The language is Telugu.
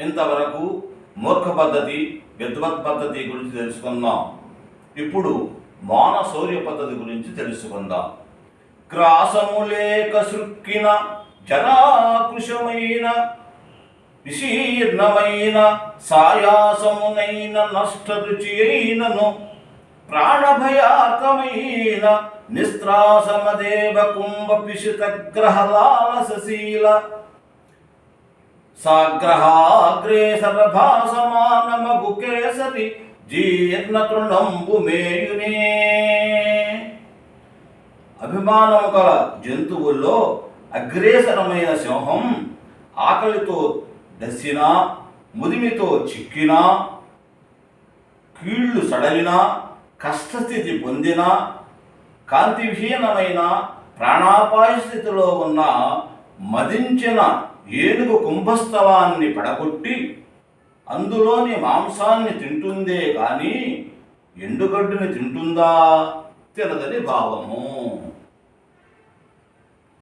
ఇంతవరకు మూర్ఖ పద్ధతి విద్వత్ పద్ధతి గురించి తెలుసుకుందాం. ఇప్పుడు మౌన శౌర్య పద్ధతి గురించి తెలుసుకుందాం. క్రాసము లేక సృక్కిన జరాకృషమైన విశీర్ణమైన సాయాసమునైన నష్టరుచి అయినను ప్రాణభయాకమైన నిస్త్రాసమదేవ కుంభ పిశుత గ్రహలాల సశీల భాసమానమగు కేసరి జీర్ణ తృణంబు మేయునే అభిమానము గల జంతువుల్లో అగ్రేసరమైన సింహం ఆకలితో దసినా ముదిమితో చిక్కినా కీళ్ళు సడలినా కష్టస్థితి పొందినా కాంతిహీనమైన ప్రాణాపాయ స్థితిలో ఉన్న మదించిన ఏనుగు కుంభస్థలాన్ని పడగొట్టి అందులోని మాంసాన్ని తింటుందే కానీ ఎండుగడ్డుని తింటుందా? తినదని భావము.